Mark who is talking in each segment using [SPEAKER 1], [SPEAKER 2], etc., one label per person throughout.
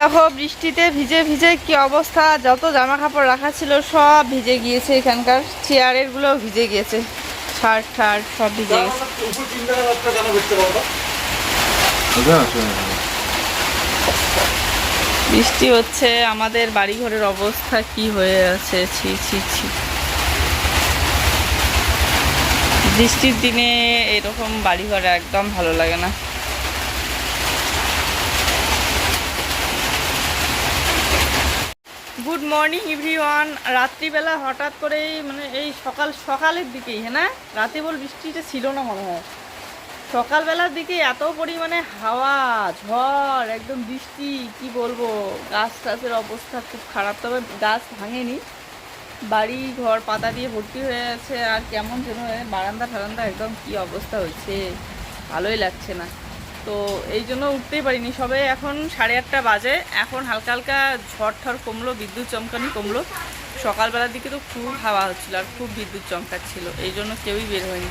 [SPEAKER 1] দেখো বৃষ্টিতে ভিজে ভিজে কি অবস্থা? যত জামা কাপড় রাখা ছিল সব ভিজে গিয়েছে এখানকার। চেয়ারেরগুলো ভিজে গিয়েছে। শার্ট ঠার্ট সব ভিজে গেছে।
[SPEAKER 2] দেখতে পাবো
[SPEAKER 1] বৃষ্টি হচ্ছে আমাদের বাড়িঘরের অবস্থা কি হয়ে আছে? ছি ছি ছি। বৃষ্টির দিনে এরকম বাড়িঘর একদম ভালো লাগে না। Good morning everyone. রাত্রিবেলা হঠাৎ করেই মানে এই সকাল সকালের দিকেই হ্যাঁ না? রাতে বল বৃষ্টিটা ছিল না মনে হয়। সকালবেলার দিকে এত পরিমাণে হাওয়া, ঝড়, একদম বৃষ্টি, কি বলব? গাছ টাছের অবস্থা খুব খারাপ, তবে গাছ ভাঙেনি। বাড়ি, ঘর, পাতা দিয়ে ভর্তি হয়ে আছে, আর কেমন যেন বারান্দা ঠারান্দা একদম কি অবস্থা হয়েছে? ভালোই লাগছে না। তো এই জন্য উঠতেই পারিনি। সবে এখন সাড়ে আটটা বাজে। এখন হালকা হালকা ঝড় ঠড় কমলো, বিদ্যুৎ চমকানি কমলো। সকালবেলার দিকে তো খুব হাওয়া হচ্ছিল আর খুব বিদ্যুৎ চমকাচ্ছিল। এই জন্য কেউই বের হয়নি।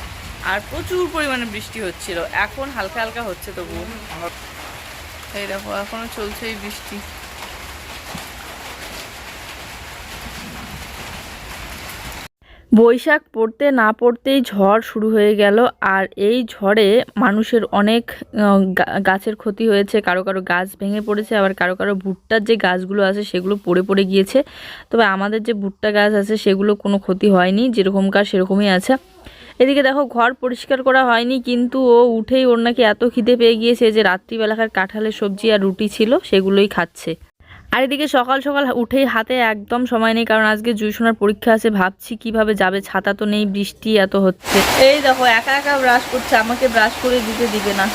[SPEAKER 1] আর প্রচুর পরিমাণে বৃষ্টি হচ্ছিল। এখন হালকা হালকা হচ্ছে তবুও। এই দেখো এখনও চলছে এই বৃষ্টি। বৈশাখ পড়তে না পড়তেই ঝড় শুরু হয়ে গেল, আর এই ঝড়ে মানুষের অনেক গাছের ক্ষতি হয়েছে। কারও কারও গাছ ভেঙে পড়েছে, আবার কারও কারও ভুট্টার যে গাছগুলো আছে সেগুলো পড়ে পড়ে গিয়েছে। তবে আমাদের যে ভুট্টা গাছ আছে সেগুলো কোনো ক্ষতি হয়নি, যেরকমকার সেরকমই আছে। এদিকে দেখো, ঘর পরিষ্কার করা হয়নি, কিন্তু ও উঠেই ওর নাকি এত খিদে পেয়ে গিয়েছে যে রাত্রিবেলাকার কাঁঠালের সবজি আর রুটি ছিল, সেগুলোই খাচ্ছে। আর এদিকে সকাল সকাল উঠেই হাতে একদম সময় নেই, কারণ আজকে জুইশোনার পরীক্ষা আছে, ভাবছি কীভাবে যাবে, ছাতা তো নেই, বৃষ্টি এত হচ্ছে। এই দেখো, একা একা ব্রাশ করছে, আমাকে ব্রাশ করে দিতে দিবে না।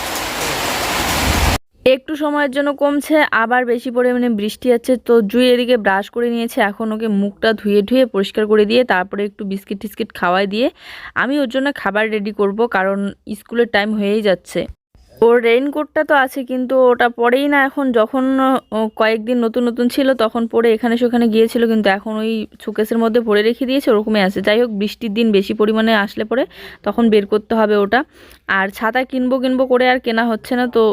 [SPEAKER 1] একটু সময়ের জন্য কমছে, আবার বেশি পরিমাণে বৃষ্টি আছে তো জুই এদিকে ব্রাশ করে নিয়েছে, এখন ওকে মুখটা ধুয়ে ধুয়ে পরিষ্কার করে দিয়ে, তারপরে একটু বিস্কিট টিস্কিট খাওয়াই দিয়ে, আমি ওর জন্য খাবার রেডি করব, কারণ স্কুলের টাইম হয়েই যাচ্ছে। ওর রেইনকোটটা তো আছে, কিন্তু ওটা পরেই না, এখন যখন কয়েকদিন নতুন নতুন ছিল, তখন পরে এখানে সেখানে গিয়েছিল, কিন্তু এখন ওই সুকেসের মধ্যে ভরে রেখে দিয়েছে, ওরকমই আছে। যাই হোক, বৃষ্টির দিন বেশি পরিমাণে আসলে পরে তখন বের করতে হবে ওটা। আর ছাতা কিনবো কিনবো করে আর কেনা হচ্ছে না, তো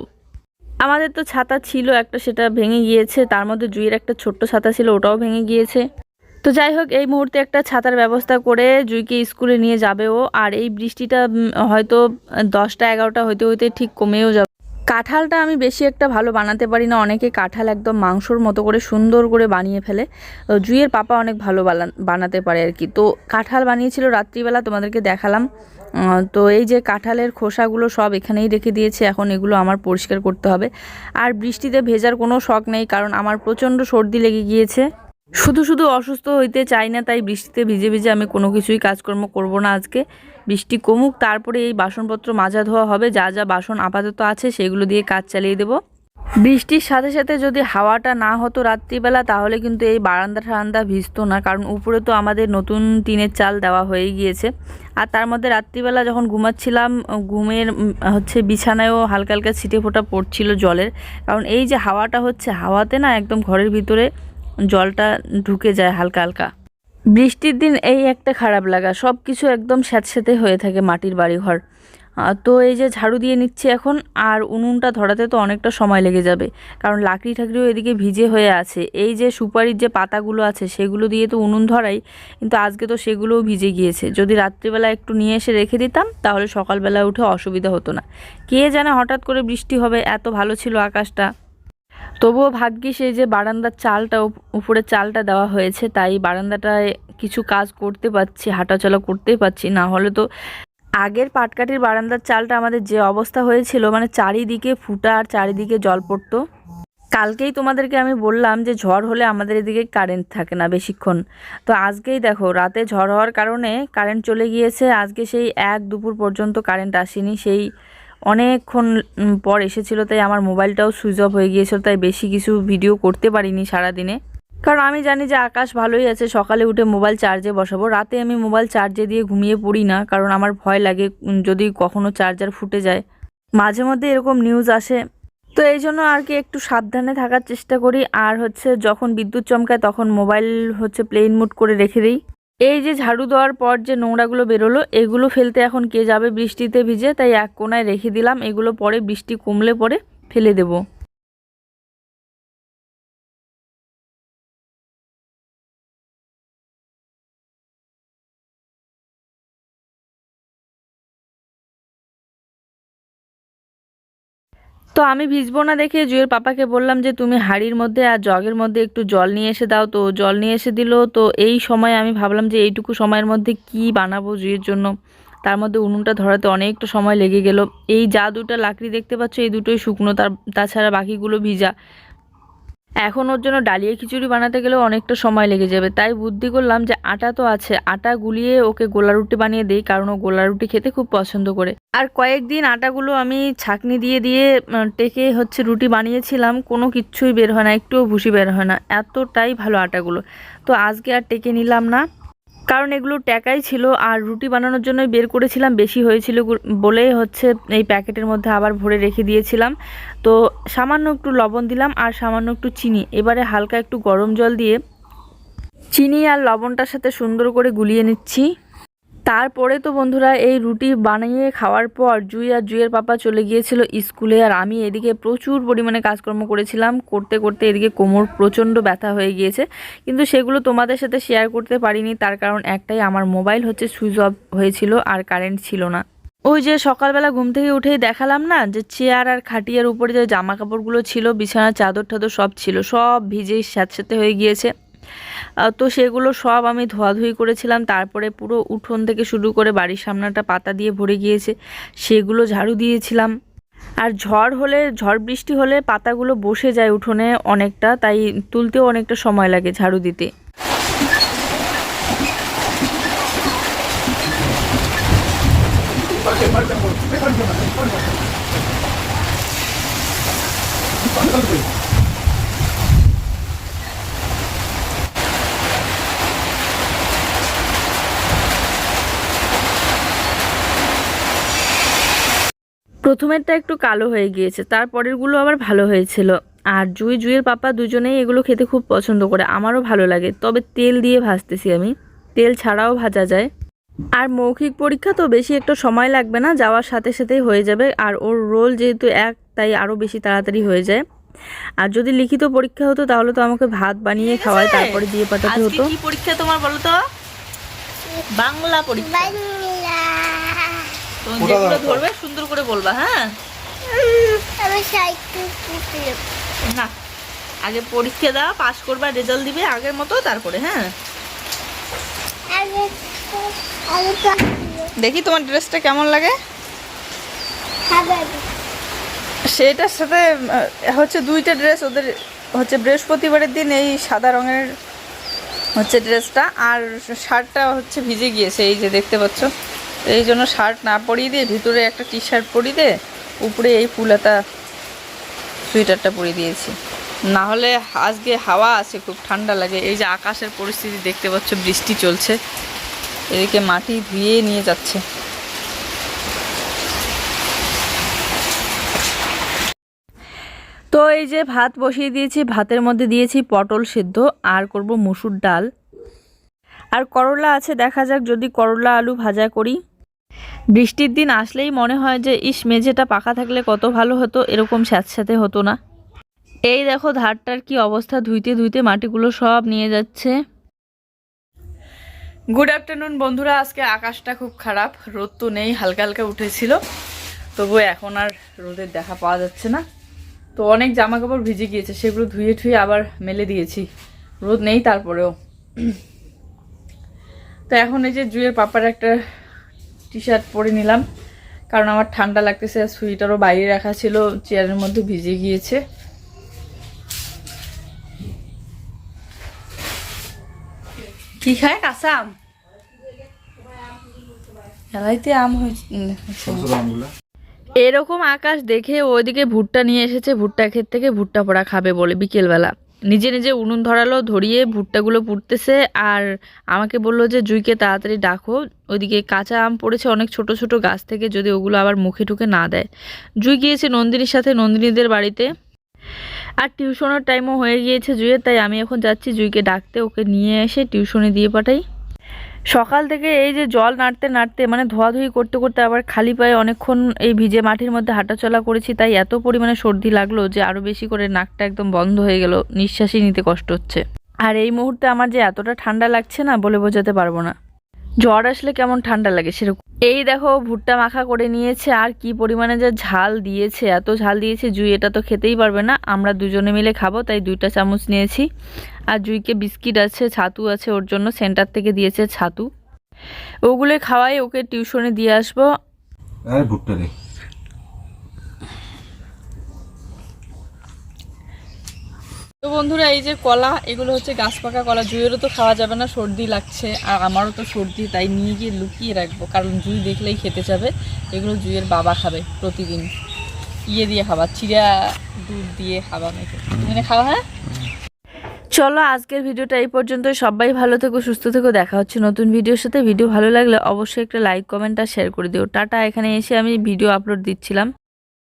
[SPEAKER 1] আমাদের তো ছাতা ছিল একটা, সেটা ভেঙে গিয়েছে, তার মধ্যে জুইয়ের একটা ছোট্ট ছাতা ছিল, ওটাও ভেঙে গিয়েছে। তো যাই হোক, এই মুহূর্তে একটা ছাতার ব্যবস্থা করে জুইকে স্কুলে নিয়ে যাবে ও আর এই বৃষ্টিটা হয়তো দশটা, এগারোটা হইতে হইতে ঠিক কমেও যাবে। কাঁঠালটা আমি বেশি একটা ভালো বানাতে পারি না। অনেকে কাঁঠাল একদম মাংসর মতো করে সুন্দর করে বানিয়ে ফেলে। জুইয়ের পাপা অনেক ভালো বানাতে পারে আর কি। তো কাঁঠাল বানিয়েছিল রাত্রিবেলা, তোমাদেরকে দেখালাম। তো এই যে কাঁঠালের খোসাগুলো সব এখানেই রেখে দিয়েছে। এখন এগুলো আমার পরিষ্কার করতে হবে। আর বৃষ্টিতে ভেজার কোনো শখ নেই, কারণ আমার প্রচণ্ড সর্দি লেগে গিয়েছে। শুধু শুধু অসুস্থ হইতে চাই না, তাই বৃষ্টিতে ভিজে ভিজে আমি কোনো কিছুই কাজকর্ম করব না আজকে। বৃষ্টি কমুক, তারপরে এই বাসনপত্র মাজা ধোয়া হবে, যা যা বাসন আপাতত আছে সেগুলো দিয়ে কাজ চালিয়ে দেব। বৃষ্টির সাথে সাথে যদি হাওয়াটা না হতো রাত্রিবেলা, তাহলে কিন্তু এই বারান্দা ঠারান্দা ভিজতো না, কারণ উপরে তো আমাদের নতুন টিনের চাল দেওয়া হয়ে গিয়েছে। আর তার মধ্যে রাত্রিবেলা যখন ঘুমাচ্ছিলাম, ঘুমের হচ্ছে বিছানায়ও হালকা হালকা ছিটে ফোটা পড়ছিল জলের। কারণ এই যে হাওয়াটা হচ্ছে, হাওয়াতে না একদম ঘরের ভিতরে জলটা ঢুকে যায় হালকা হালকা। বৃষ্টির দিন এই একটা খারাপ লাগা সব কিছু একদম স্যাঁতস্যাঁতে হয়ে থাকে মাটির বাড়িঘর। তো এই যে ঝাড়ু দিয়ে নিচ্ছি এখন, আর উনুনটা ধরাতে তো অনেকটা সময় লেগে যাবে, কারণ লাকড়ি ঠাকড়িও এদিকে ভিজে হয়ে আছে। এই যে সুপারির যে পাতাগুলো আছে, সেগুলো দিয়ে তো উনুন ধরাই, কিন্তু আজকে তো সেগুলোও ভিজে গিয়েছে। যদি রাত্রিবেলা একটু নিয়ে এসে রেখে দিতাম, তাহলে সকালবেলা উঠে অসুবিধা হতো না। কে জানে হঠাৎ করে বৃষ্টি হবে, এত ভালো ছিল আকাশটা। তবুও ভাগ্যিস এই যে বারান্দার চালটা উপ- উপরে চালটা দেওয়া হয়েছে, তাই বারান্দাটায় কিছু কাজ করতে পারছি, হাঁটাচলা করতেই পারছি, না হলে তো আগের পাটকাঠির বারান্দার চালটা আমাদের যে অবস্থা হয়েছিল মানে চারিদিকে ফুটা আর চারিদিকে জল পড়তো। কালকেই তোমাদেরকে আমি বললাম যে ঝড় হলে আমাদের এদিকে কারেন্ট থাকে না বেশিক্ষণ। তো আজকেই দেখো, রাতে ঝড় হওয়ার কারণে কারেন্ট চলে গিয়েছে, আজকে সেই এক দুপুর পর্যন্ত কারেন্ট আসেনি, সেই অনেকক্ষণ পর এসেছিল, তাই আমার মোবাইলটাও সুইচ অফ হয়ে গিয়েছিল, তাই বেশি কিছু ভিডিও করতে পারিনি সারাদিনে। কারণ আমি জানি যে আকাশ ভালোই আছে, সকালে উঠে মোবাইল চার্জে বসাবো। রাতে আমি মোবাইল চার্জে দিয়ে ঘুমিয়ে পড়ি না, কারণ আমার ভয় লাগে যদি কখনো চার্জার ফুটে যায়। মাঝে মধ্যে এরকম নিউজ আসে, তো এই জন্য আর কি একটু সাবধানে থাকার চেষ্টা করি। আর হচ্ছে, যখন বিদ্যুৎ চমকায়, তখন মোবাইল হচ্ছে প্লেন মুড করে রেখে দিই। এই যে ঝাড়ু দেওয়ার পর যে নোংরাগুলো বেরোলো, এগুলো ফেলতে এখন কে যাবে বৃষ্টিতে ভিজে, তাই এক কোনায় রেখে দিলাম। এগুলো পরে বৃষ্টি কমলে পরে ফেলে দেবো। তো আমি ভিজবো না দেখে জুয়ের পাপাকে বললাম যে, তুমি হাড়ির মধ্যে আর জগের মধ্যে একটু জল নিয়ে এসে দাও। তো জল নিয়ে এসে দিল। তো এই সময় আমি ভাবলাম যে, এইটুকু সময়ের মধ্যে কি বানাবো জুয়ের জন্য? তার মধ্যে উনুনটা ধরাতে অনেকটা সময় লেগে গেল। এই যা দুটো লাকড়ি দেখতে পাচ্ছ, এই দুটোই শুকনো। তার, তাছাড়া বাকিগুলো ভিজা। এখন ওর জন্য ডালিয়া খিচুড়ি বানাতে গেলেও অনেকটা সময় লেগে যাবে। তাই বুদ্ধি করলাম যে আটা তো আছে। আটা গুলিয়ে ওকে গোলা রুটি বানিয়ে দিই, কারণ ও গোলা রুটি খেতে খুব পছন্দ করে। আর কয়েকদিন আটাগুলো আমি ছাকনি দিয়ে দিয়ে টেকে হচ্ছে রুটি বানিয়েছিলাম, কোনো কিচ্ছুই বের হয় না, একটুও ভুসি বের হয় না। এতটাই ভালো আটাগুলো। তো আজকে আর টেকে নিলাম না। কারণ এগুলো ট্যাকাই ছিল আর রুটি বানানোর জন্যই বের করেছিলাম, বেশি হয়েছিল বলেই হচ্ছে এই প্যাকেটের মধ্যে আবার ভরে রেখে দিয়েছিলাম। তো সামান্য একটু লবণ দিলাম আর সামান্য একটু চিনি, এবারে হালকা একটু গরম জল দিয়ে চিনি আর লবণটার সাথে সুন্দর করে গুলিয়ে নিচ্ছি। তারপরে তো বন্ধুরা এই রুটি বানিয়ে খাওয়ার পর জুই আর জুইয়ের পাপা চলে গিয়েছিল স্কুলে আর আমি এদিকে প্রচুর পরিমাণে কাজকর্ম করেছিলাম। করতে করতে এদিকে কোমর প্রচণ্ড ব্যথা হয়ে গিয়েছে। কিন্তু সেগুলো তোমাদের সাথে শেয়ার করতে পারিনি। তার কারণ একটাই, আমার মোবাইল হচ্ছে সুইচ অফ হয়েছিল আর কারেন্ট ছিল না। ওই যে সকালবেলা ঘুম থেকে উঠেই দেখালাম না যে চেয়ার আর খাটিয়ার উপরে যে জামা কাপড়গুলো ছিল, বিছানার চাদর টাদর সব ছিল, সব ভিজে স্যাঁতস্যাঁতে হয়ে গিয়েছে। তো সেগুলো সব আমি ধোয়াধুয়ি করেছিলাম। তারপরে পুরো উঠোন থেকে শুরু করে বাড়ির সামনাটা পাতা দিয়ে ভরে গিয়েছে। সেগুলো ঝাড়ু দিয়েছিলাম। আর ঝড় হলে, ঝড় বৃষ্টি হলে পাতাগুলো বসে যায় উঠোনে অনেকটা, তাই তুলতেও অনেকটা সময় লাগে ঝাড়ু দিতে। প্রথমেরটা একটু কালো হয়ে গিয়েছে তারপরেরগুলো আবার ভালো হয়েছিল। আর জুই জুইয়ের পাপা দুজনেই এগুলো খেতে খুব পছন্দ করে আমারও ভালো লাগে। তবে তেল দিয়ে ভাজতেছি আমি তেল ছাড়াও ভাজা যায়। আর মৌখিক পরীক্ষা তো বেশি একটা সময় লাগবে না যাওয়ার সাথে সাথেই হয়ে যাবে। আর ওর রোল যেহেতু এক তাই আরও বেশি তাড়াতাড়ি হয়ে যায়। আর যদি লিখিত পরীক্ষা হতো তাহলে তো আমাকে ভাত বানিয়ে খাওয়ায় তারপরে দিয়ে পাঠাতে হতো।
[SPEAKER 3] পরীক্ষা তোমার বলো তো? বাংলা পরীক্ষা। তুমি যেগুলো ধরবে সুন্দর করে বলবা হ্যাঁ? না আগে পরীক্ষা দাও পাস করবা রেজাল্ট দিবে আগের মতো তারপরে হ্যাঁ?
[SPEAKER 4] তো
[SPEAKER 3] দেখি তোমার ড্রেসটা কেমন লাগে? সেটার সাথে হচ্ছে দুইটা ড্রেস ওদের হচ্ছে বৃহস্পতিবারের দিন এই সাদা রঙের হচ্ছে ড্রেসটা আর শার্টটা হচ্ছে ভিজে গিয়েছে এই যে দেখতে পাচ্ছ। এই জন্য শার্ট না পরিয়ে দিয়ে ভিতরে একটা টি শার্ট পরিয়ে দিয়ে উপরে এই ফুলাতা সোয়েটারটা পরিয়ে দিয়েছি। না হলে আজকে হাওয়া আছে, খুব ঠান্ডা লাগে। এই যে আকাশের পরিস্থিতি দেখতে পাচ্ছ, বৃষ্টি চলছে। এদিকে মাটি ধুয়ে নিয়ে যাচ্ছে।
[SPEAKER 1] তো এই যে ভাত বসিয়ে দিয়েছি, ভাতের মধ্যে দিয়েছি পটল সেদ্ধ, আর করব মুসুর ডাল। আর করলা আছে, দেখা যাক যদি করলা আলু ভাজা করি। বৃষ্টির দিন আসলেই মনে হয় যে, ইস, মেঝেটা পাকা থাকলে কত ভালো হতো, এরকম স্যাঁতস্যাঁতে হতো না। এই দেখো ধারটার কি অবস্থা, ধুইতে ধুইতে মাটিগুলো সব নিয়ে যাচ্ছে। গুড আফটারনুন বন্ধুরা। আজকে আকাশটা খুব খারাপ, রোদ তো নেই, হালকা হালকা উঠেছিল। তবু এখন আর রোদের দেখা পাওয়া যাচ্ছে না। তো অনেক জামা কাপড় ভিজে গিয়েছে, সেগুলো ধুয়ে ঠুয়ে আবার মেলে দিয়েছি। রোদ নেই তারপরেও। তো এখন এই যে জুয়ের পাপার একটা টি শার্ট পরে নিলাম। কারণ আমার ঠান্ডা লাগতেছে আর সুইটারও বাইরে রাখা ছিল চেয়ারের মধ্যে ভিজে গিয়েছে। কি খায় কাঁচা আম এলাইতে আম হয়েছে এরকম আকাশ দেখে ওইদিকে ভুট্টা নিয়ে এসেছে ভুট্টা ক্ষেত থেকে ভুট্টা পোড়া খাবে বলে বিকেলবেলা। নিজে নিজে উনুন ধরালো, ধরিয়ে ভুট্টাগুলো পুড়তেছে আর আমাকে বলল যে, জুইকে তাড়াতাড়ি ডাকো। ওইদিকে কাঁচা আম পড়েছে অনেক ছোট ছোট গাছ থেকে, যদি ওগুলো আবার মুখে ঠুকে না দেয়। জুই গিয়েছে নন্দিনীর সাথে, নন্দিনীদের বাড়িতে। আর টিউশনের টাইমও হয়ে গিয়েছে জুইয়ের, তাই আমি এখন যাচ্ছি জুইকে ডাকতে। ওকে নিয়ে এসে টিউশনে দিয়ে পাঠাই। সকাল থেকে এই যে জল নাড়তে নাড়তে মানে ধোয়াধুয়ি করতে করতে আবার খালি পায়ে অনেকক্ষণ এই ভিজে মাটির মধ্যে হাঁটাচলা করেছি, তাই এত পরিমাণে সর্দি লাগল যে আরও বেশি করে নাকটা একদম বন্ধ হয়ে গেল। নিঃশ্বাসই নিতে কষ্ট হচ্ছে। আর এই মুহূর্তে আমার যে এতটা ঠান্ডা লাগছে না বলে বোঝাতে পারব না। জ্বর আসলে কেমন ঠান্ডা লাগে সেরকম। এই দেখো, ভুট্টা মাখা করে নিয়েছে, আর কি পরিমাণে যে ঝাল দিয়েছে, এত ঝাল দিয়েছে, জুই এটা তো খেতেই পারবে না। আমরা দুজনে মিলে খাব, তাই দুইটা চামচ নিয়েছি। আর জুইকে বিস্কিট আছে, ছাতু আছে, ওর জন্য সেন্টার থেকে দিয়েছে ছাতু। ওগুলো খাওয়াই, ওকে টিউশনে দিয়ে আসব।
[SPEAKER 3] তো বন্ধুরা, এই যে কলা, এগুলো হচ্ছে গাছ পাকা কলা। জুইয়েরও তো খাওয়া যাবে না, সর্দি লাগছে, আর আমারও তো সর্দি, তাই নিয়ে গিয়ে লুকিয়ে রাখব। কারণ জুই দেখলেই খেতে যাবে, এগুলো জুইয়ের বাবা খাবে প্রতিদিন। ইয়ে দিয়ে খাবা চিরা দুধ দিয়ে খাবা মেখে এখানে খাওয়া হ্যাঁ?
[SPEAKER 1] চলো, আজকের ভিডিওটা এই পর্যন্ত। সবাই ভালো থেকো, সুস্থ থেকো, দেখা হচ্ছে নতুন ভিডিওর সাথে। ভিডিও ভালো লাগলে অবশ্যই একটা লাইক, কমেন্ট আর শেয়ার করে দিও। টাটা, এখানে এসে আমি ভিডিও আপলোড দিচ্ছিলাম।